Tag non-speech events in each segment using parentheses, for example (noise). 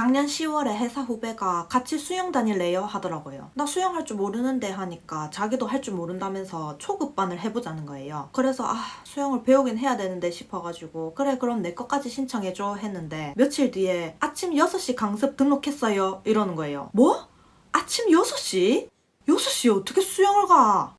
작년 10월에 회사 후배가 같이 수영 다닐래요 하더라고요. 나 수영할 줄 모르는데 하니까 자기도 할 줄 모른다면서 초급반을 해보자는 거예요. 그래서 아 수영을 배우긴 해야 되는데 싶어가지고 그래 그럼 내 것까지 신청해줘 했는데 며칠 뒤에 아침 6시 강습 등록했어요 이러는 거예요. 뭐? 아침 6시? 6시에 어떻게 수영을 가?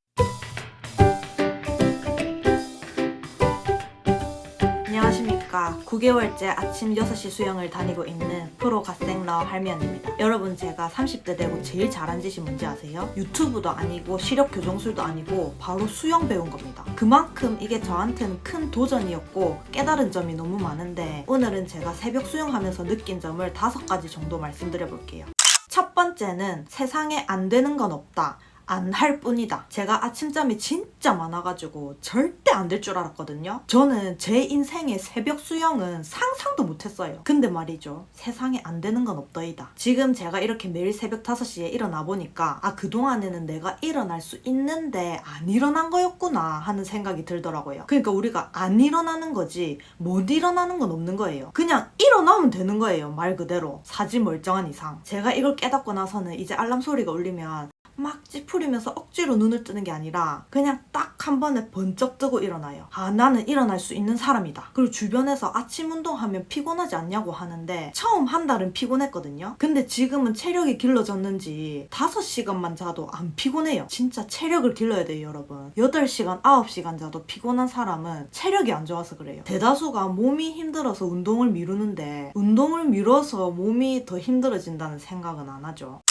9개월째 아침 6시 수영을 다니고 있는 프로 갓생러 할미언입니다. 여러분 제가 30대 되고 제일 잘한 짓이 뭔지 아세요? 유튜브도 아니고 시력 교정술도 아니고 바로 수영 배운 겁니다. 그만큼 이게 저한테는 큰 도전이었고 깨달은 점이 너무 많은데 오늘은 제가 새벽 수영하면서 느낀 점을 다섯 가지 정도 말씀드려 볼게요. 첫 번째는 세상에 안 되는 건 없다. 안 할 뿐이다. 제가 아침잠이 진짜 많아가지고 절대 안 될 줄 알았거든요. 저는 제 인생의 새벽 수영은 상상도 못했어요. 근데 말이죠. 세상에 안 되는 건 없더이다. 지금 제가 이렇게 매일 새벽 5시에 일어나 보니까 아, 그동안에는 내가 일어날 수 있는데 안 일어난 거였구나 하는 생각이 들더라고요. 그러니까 우리가 안 일어나는 거지 못 일어나는 건 없는 거예요. 그냥 일어나면 되는 거예요. 말 그대로. 사지 멀쩡한 이상. 제가 이걸 깨닫고 나서는 이제 알람 소리가 울리면 막 찌푸리면서 억지로 눈을 뜨는 게 아니라 그냥 딱 한 번에 번쩍 뜨고 일어나요. 아 나는 일어날 수 있는 사람이다. 그리고 주변에서 아침 운동하면 피곤하지 않냐고 하는데 처음 한 달은 피곤했거든요. 근데 지금은 체력이 길러졌는지 5시간만 자도 안 피곤해요. 진짜 체력을 길러야 돼요 여러분. 8시간 9시간 자도 피곤한 사람은 체력이 안 좋아서 그래요. 대다수가 몸이 힘들어서 운동을 미루는데 운동을 미뤄서 몸이 더 힘들어진다는 생각은 안 하죠.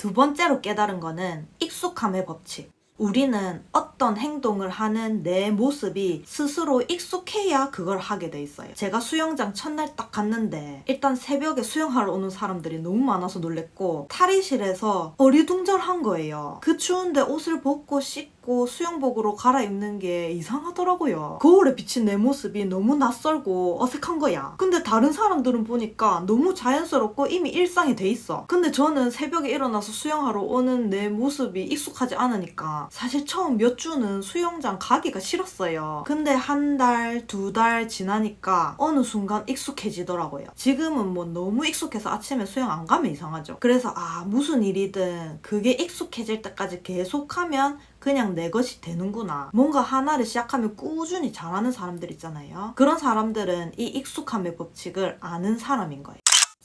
두 번째로 깨달은 거는 익숙함의 법칙. 우리는 어떤 행동을 하는 내 모습이 스스로 익숙해야 그걸 하게 돼 있어요. 제가 수영장 첫날 딱 갔는데 일단 새벽에 수영하러 오는 사람들이 너무 많아서 놀랬고 탈의실에서 어리둥절한 거예요. 그 추운데 옷을 벗고 씻고 수영복으로 갈아입는 게 이상하더라고요. 거울에 비친 내 모습이 너무 낯설고 어색한 거야. 근데 다른 사람들은 보니까 너무 자연스럽고 이미 일상이 돼 있어. 근데 저는 새벽에 일어나서 수영하러 오는 내 모습이 익숙하지 않으니까 사실 처음 몇 주는 수영장 가기가 싫었어요. 근데 한 달, 두 달 지나니까 어느 순간 익숙해지더라고요. 지금은 뭐 너무 익숙해서 아침에 수영 안 가면 이상하죠. 그래서 아, 무슨 일이든 그게 익숙해질 때까지 계속하면 그냥 내 것이 되는구나. 뭔가 하나를 시작하면 꾸준히 잘하는 사람들 있잖아요. 그런 사람들은 이 익숙함의 법칙을 아는 사람인 거예요.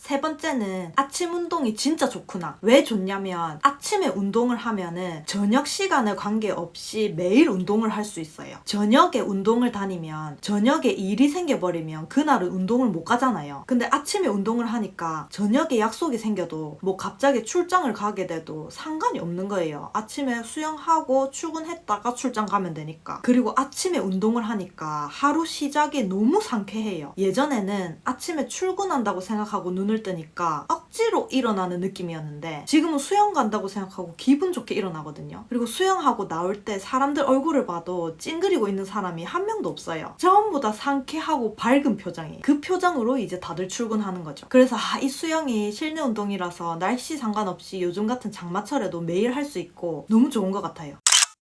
세 번째는 아침 운동이 진짜 좋구나. 왜 좋냐면 아침에 운동을 하면은 저녁 시간에 관계없이 매일 운동을 할 수 있어요. 저녁에 운동을 다니면 저녁에 일이 생겨버리면 그날은 운동을 못 가잖아요. 근데 아침에 운동을 하니까 저녁에 약속이 생겨도 뭐 갑자기 출장을 가게 돼도 상관이 없는 거예요. 아침에 수영하고 출근했다가 출장 가면 되니까. 그리고 아침에 운동을 하니까 하루 시작이 너무 상쾌해요. 예전에는 아침에 출근한다고 생각하고 눈을 뜨니까 억지로 일어나는 느낌이었는데 지금은 수영 간다고 생각하고 기분 좋게 일어나거든요. 그리고 수영하고 나올 때 사람들 얼굴을 봐도 찡그리고 있는 사람이 한 명도 없어요. 전부 다 상쾌하고 밝은 표정이. 그 표정으로 이제 다들 출근하는 거죠. 그래서 아, 이 수영이 실내 운동이라서 날씨 상관없이 요즘 같은 장마철에도 매일 할 수 있고 너무 좋은 것 같아요.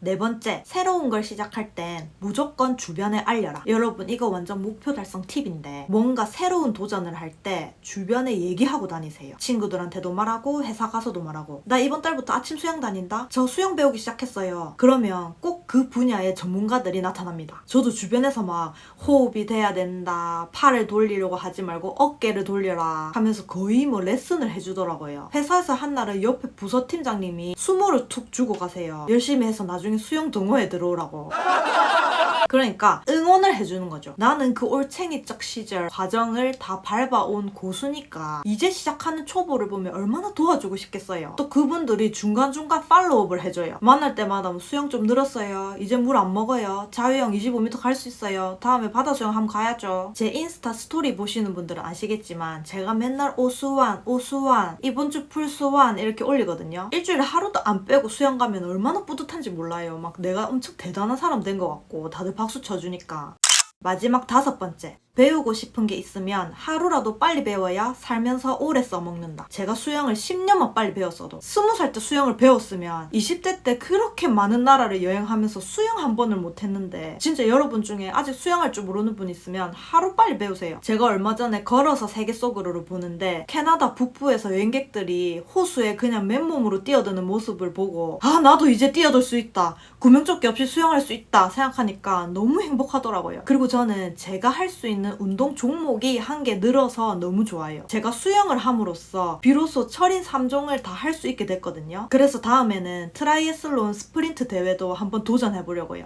네 번째, 새로운 걸 시작할 땐 무조건 주변에 알려라. 여러분, 이거 완전 목표 달성 팁인데, 뭔가 새로운 도전을 할 때 주변에 얘기하고 다니세요. 친구들한테도 말하고, 회사 가서도 말하고, 나 이번 달부터 아침 수영 다닌다? 저 수영 배우기 시작했어요. 그러면 꼭 그 분야의 전문가들이 나타납니다. 저도 주변에서 막 호흡이 돼야 된다, 팔을 돌리려고 하지 말고 어깨를 돌려라 하면서 거의 뭐 레슨을 해주더라고요. 회사에서 한 날은 옆에 부서팀장님이 수모를 툭 주고 가세요. 열심히 해서 나중에 수영 동호회 들어오라고. (laughs) 그러니까 응원을 해주는 거죠. 나는 그 올챙이적 시절 과정을 다 밟아온 고수니까 이제 시작하는 초보를 보면 얼마나 도와주고 싶겠어요. 또 그분들이 중간중간 팔로우업을 해줘요. 만날 때마다 뭐 수영 좀 늘었어요. 이제 물 안 먹어요. 자유형 25m 갈 수 있어요. 다음에 바다 수영 한번 가야죠. 제 인스타 스토리 보시는 분들은 아시겠지만 제가 맨날 오수완, 오수완, 이번 주 풀수완 이렇게 올리거든요. 일주일에 하루도 안 빼고 수영 가면 얼마나 뿌듯한지 몰라요. 막 내가 엄청 대단한 사람 된 것 같고 다들 박수 쳐주니까. 마지막 다섯 번째. 배우고 싶은 게 있으면 하루라도 빨리 배워야 살면서 오래 써먹는다. 제가 수영을 10년만 빨리 배웠어도 20살 때 수영을 배웠으면 20대 때 그렇게 많은 나라를 여행하면서 수영 한 번을 못했는데 진짜 여러분 중에 아직 수영할 줄 모르는 분 있으면 하루 빨리 배우세요. 제가 얼마 전에 걸어서 세계 속으로를 보는데 캐나다 북부에서 여행객들이 호수에 그냥 맨몸으로 뛰어드는 모습을 보고 아 나도 이제 뛰어들 수 있다. 구명조끼 없이 수영할 수 있다 생각하니까 너무 행복하더라고요. 그리고 저는 제가 할 수 있는 운동 종목이 한 개 늘어서 너무 좋아요. 제가 수영을 함으로써 비로소 철인 3종을 다 할 수 있게 됐거든요. 그래서 다음에는 트라이애슬론 스프린트 대회도 한번 도전해 보려고요.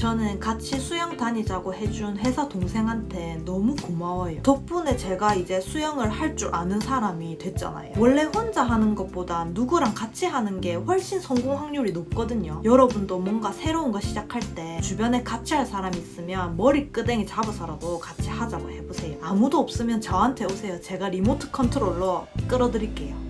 저는 같이 수영 다니자고 해준 회사 동생한테 너무 고마워요. 덕분에 제가 이제 수영을 할 줄 아는 사람이 됐잖아요. 원래 혼자 하는 것보다 누구랑 같이 하는 게 훨씬 성공 확률이 높거든요. 여러분도 뭔가 새로운 거 시작할 때 주변에 같이 할 사람 있으면 머리 끄댕이 잡아서라도 같이 하자고 해보세요. 아무도 없으면 저한테 오세요. 제가 리모트 컨트롤러 끌어드릴게요.